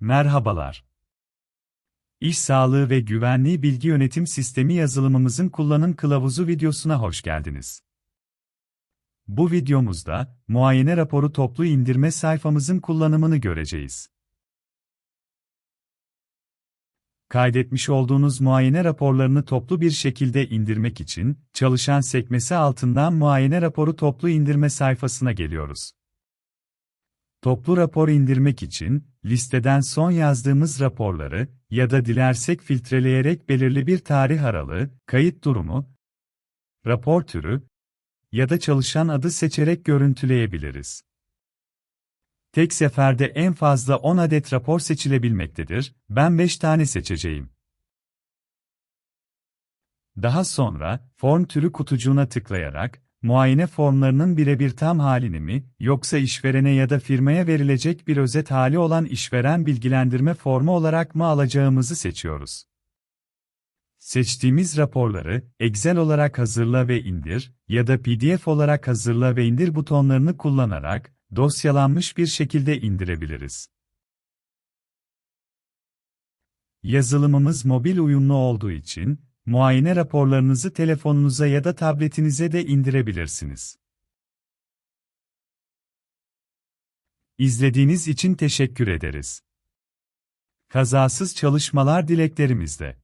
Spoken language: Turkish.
Merhabalar. İş Sağlığı ve Güvenliği Bilgi Yönetim Sistemi yazılımımızın kullanım kılavuzu videosuna hoş geldiniz. Bu videomuzda, muayene raporu toplu indirme sayfamızın kullanımını göreceğiz. Kaydetmiş olduğunuz muayene raporlarını toplu bir şekilde indirmek için, çalışan sekmesi altından muayene raporu toplu indirme sayfasına geliyoruz. Toplu rapor indirmek için, listeden son yazdığımız raporları ya da dilersek filtreleyerek belirli bir tarih aralığı, kayıt durumu, rapor türü ya da çalışan adı seçerek görüntüleyebiliriz. Tek seferde en fazla 10 adet rapor seçilebilmektedir, ben 5 tane seçeceğim. Daha sonra, form türü kutucuğuna tıklayarak, muayene formlarının birebir tam halini mi, yoksa işverene ya da firmaya verilecek bir özet hali olan işveren bilgilendirme formu olarak mı alacağımızı seçiyoruz. Seçtiğimiz raporları, Excel olarak hazırla ve indir ya da PDF olarak hazırla ve indir butonlarını kullanarak, dosyalanmış bir şekilde indirebiliriz. Yazılımımız mobil uyumlu olduğu için, muayene raporlarınızı telefonunuza ya da tabletinize de indirebilirsiniz. İzlediğiniz için teşekkür ederiz. Kazasız çalışmalar dileklerimizde.